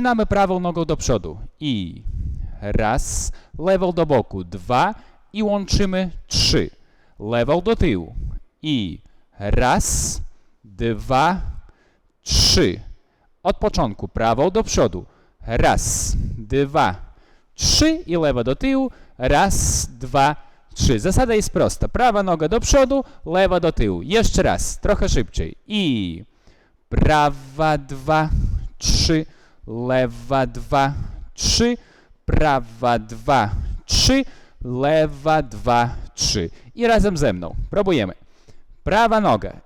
Zaczynamy prawą nogą do przodu i raz, lewą do boku, dwa i łączymy trzy. Lewą do tyłu i raz, dwa, trzy. Od początku prawą do przodu. Raz, dwa, trzy i lewa do tyłu. Raz, dwa, trzy. Zasada jest prosta. Prawa noga do przodu, lewa do tyłu. Jeszcze raz, trochę szybciej. I prawa dwa, trzy, lewa dwa, trzy, prawa dwa, trzy, lewa dwa, trzy. I razem ze mną. Próbujemy. Prawa noga,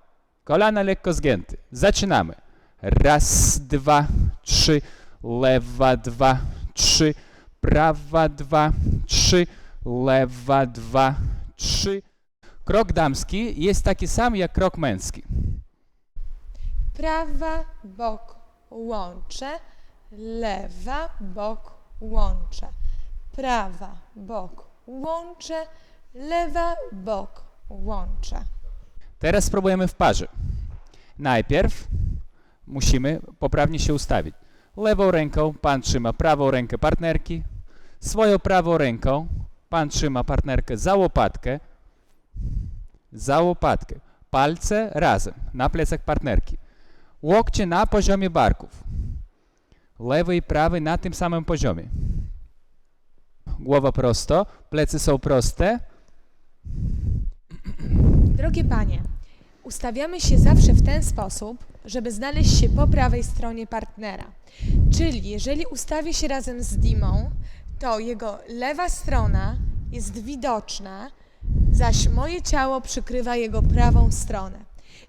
kolana lekko zgięte. Zaczynamy. Raz, dwa, trzy, lewa dwa, trzy, prawa dwa, trzy, lewa dwa, trzy. Krok damski jest taki sam jak krok męski. Prawa, bok, łączę. Lewa, bok, łączę. Prawa, bok, łączę. Lewa, bok, łączę. Teraz spróbujemy w parze. Najpierw musimy poprawnie się ustawić. Lewą ręką pan trzyma prawą rękę partnerki, swoją prawą ręką pan trzyma partnerkę za łopatkę, za łopatkę. Palce razem na plecach partnerki. Łokcie na poziomie barków. Lewy i prawy na tym samym poziomie. Głowa prosto, plecy są proste. Drogie panie, ustawiamy się zawsze w ten sposób, żeby znaleźć się po prawej stronie partnera. Czyli jeżeli ustawię się razem z Dimą, to jego lewa strona jest widoczna, zaś moje ciało przykrywa jego prawą stronę.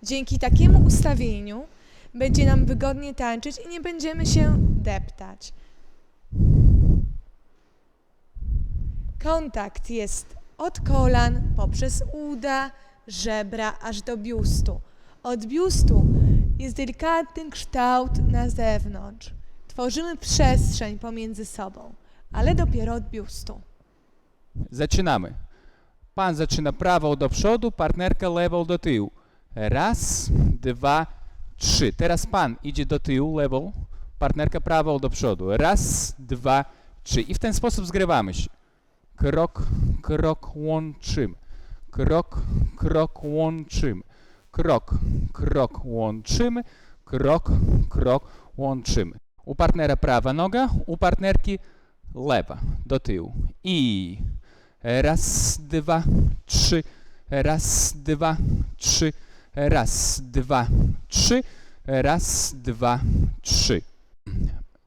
Dzięki takiemu ustawieniu będzie nam wygodnie tańczyć i nie będziemy się deptać. Kontakt jest od kolan poprzez uda, żebra aż do biustu. Od biustu jest delikatny kształt na zewnątrz. Tworzymy przestrzeń pomiędzy sobą, ale dopiero od biustu. Zaczynamy. Pan zaczyna prawą do przodu, partnerka lewą do tyłu. Raz, dwa, trzy. Teraz pan idzie do tyłu lewą, partnerka prawą do przodu. Raz, dwa, trzy. I w ten sposób zgrywamy się. Krok, krok, łączymy. Krok, krok, łączymy. Krok, krok, łączymy. Krok, krok, łączymy. U partnera prawa noga, u partnerki lewa do tyłu. I raz, dwa, trzy. Raz, dwa, trzy. Raz, dwa, trzy. Raz, dwa, trzy.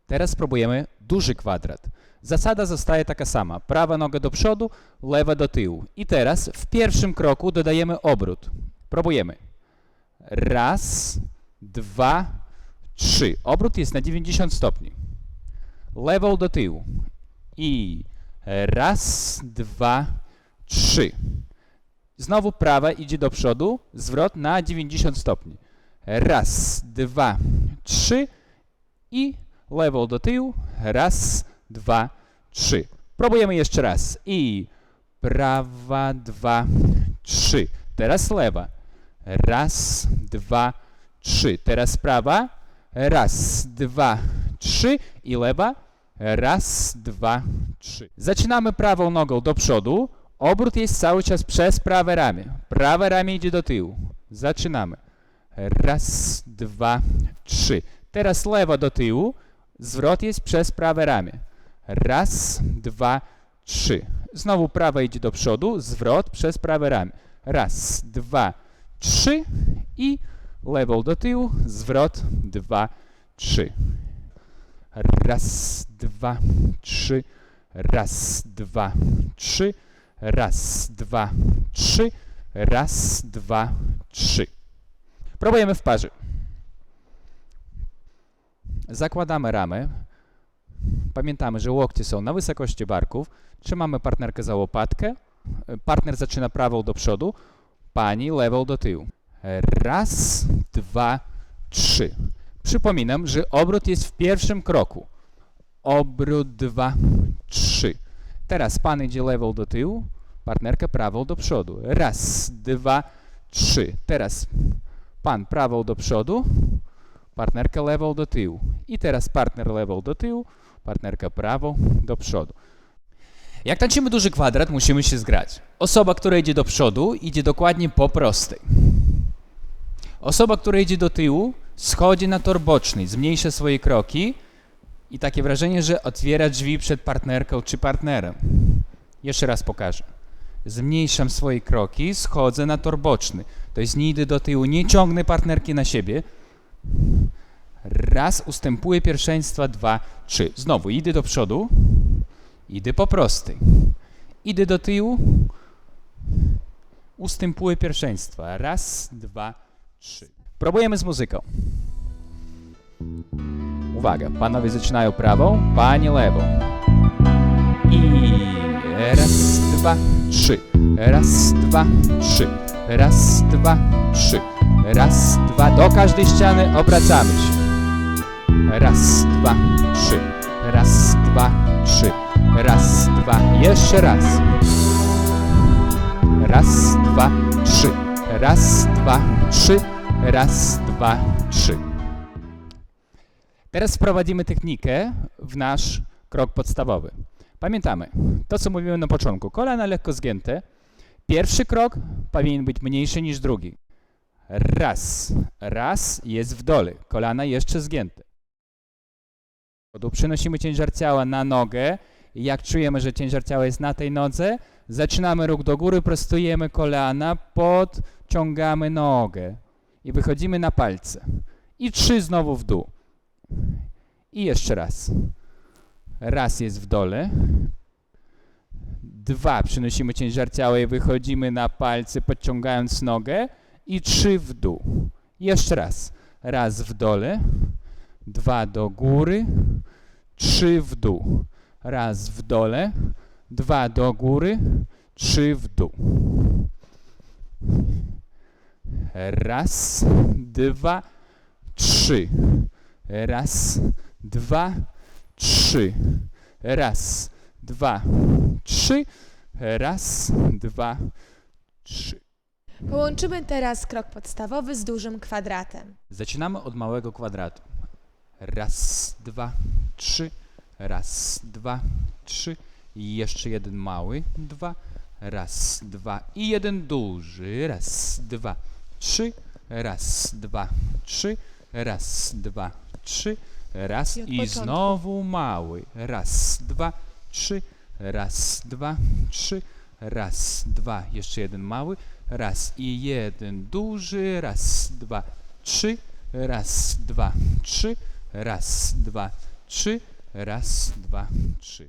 Teraz spróbujemy duży kwadrat. Zasada zostaje taka sama. Prawa noga do przodu, lewa do tyłu. I teraz w pierwszym kroku dodajemy obrót. Próbujemy. Raz, dwa, trzy. Obrót jest na 90 stopni. Lewą do tyłu. I raz, dwa, trzy. Znowu prawa idzie do przodu, zwrot na 90 stopni. Raz, dwa, trzy i lewą do tyłu. Raz, dwa, trzy. Próbujemy jeszcze raz. I prawa, dwa, trzy. Teraz lewa. Raz, dwa, trzy. Teraz prawa. Raz, dwa, trzy i lewa. Raz, dwa, trzy. Zaczynamy prawą nogą do przodu. Obrót jest cały czas przez prawe ramię. Prawe ramię idzie do tyłu. Zaczynamy. Raz, dwa, trzy. Teraz lewa do tyłu. Zwrot jest przez prawe ramię. Raz, dwa, trzy. Znowu prawa idzie do przodu. Zwrot przez prawe ramię. Raz, dwa, trzy i lewą do tyłu. Zwrot, dwa, trzy. Raz, dwa, trzy. Raz, dwa, trzy. Raz, dwa, trzy. Raz, dwa, trzy. Próbujemy w parze. Zakładamy ramę. Pamiętamy, że łokcie są na wysokości barków. Trzymamy partnerkę za łopatkę. Partner zaczyna prawą do przodu, pani lewą do tyłu. Raz, dwa, trzy. Przypominam, że obrót jest w pierwszym kroku. Obrót, dwa, trzy. Teraz pan idzie lewą do tyłu, partnerka prawą do przodu. Raz, dwa, trzy. Teraz pan prawą do przodu, partnerka lewo do tyłu. I teraz partner lewo do tyłu, partnerka prawo do przodu. Jak tańczymy duży kwadrat, musimy się zgrać. Osoba, która idzie do przodu, idzie dokładnie po prostej. Osoba, która idzie do tyłu, schodzi na tor boczny, zmniejsza swoje kroki i takie wrażenie, że otwiera drzwi przed partnerką czy partnerem. Jeszcze raz pokażę. Zmniejszam swoje kroki, schodzę na tor boczny. To jest nie idę do tyłu, nie ciągnę partnerki na siebie. Raz, ustępuję pierwszeństwa, dwa, trzy. Znowu idę do przodu, idę po prostej. Idę do tyłu, ustępuję pierwszeństwa. Raz, dwa, trzy. Próbujemy z muzyką. Uwaga, panowie zaczynają prawą, panie lewą. I raz, dwa, trzy. Raz, dwa, trzy. Raz, dwa, trzy. Raz, dwa. Do każdej ściany obracamy się. Raz, dwa, trzy. Raz, dwa, trzy. Raz, dwa. Jeszcze raz. Raz, dwa, trzy. Raz, dwa, trzy. Raz, dwa, trzy. Teraz wprowadzimy technikę w nasz krok podstawowy. Pamiętamy, to co mówiłem na początku, kolana lekko zgięte. Pierwszy krok powinien być mniejszy niż drugi. Raz, raz jest w dole, kolana jeszcze zgięte. Tu Przenosimy ciężar ciała na nogę i jak czujemy, że ciężar ciała jest na tej nodze, zaczynamy ruch do góry, prostujemy kolana, podciągamy nogę i wychodzimy na palce. I trzy znowu w dół. I jeszcze raz. Raz jest w dole. Dwa, przynosimy ciężar ciała i wychodzimy na palce, podciągając nogę. I trzy w dół. Jeszcze raz. Raz w dole. Dwa do góry. Trzy w dół. Raz w dole. Dwa do góry. Trzy w dół. Raz, dwa, trzy. Raz, dwa, trzy. Raz, dwa, trzy. Raz, dwa, trzy. Połączymy teraz krok podstawowy z dużym kwadratem. Zaczynamy od małego kwadratu. Raz, dwa, trzy. Raz, dwa, trzy. I jeszcze jeden mały. Dwa. Raz, dwa. I jeden duży. Raz, dwa, trzy. Raz, dwa, trzy. Raz, dwa, trzy. Raz I od i początku. znowu mały. Raz, dwa, trzy. Raz, dwa, trzy. Raz, dwa, jeszcze jeden mały. Raz i jeden duży. Raz, dwa, trzy. Raz, dwa, trzy. Raz, dwa, trzy. Raz, dwa, trzy.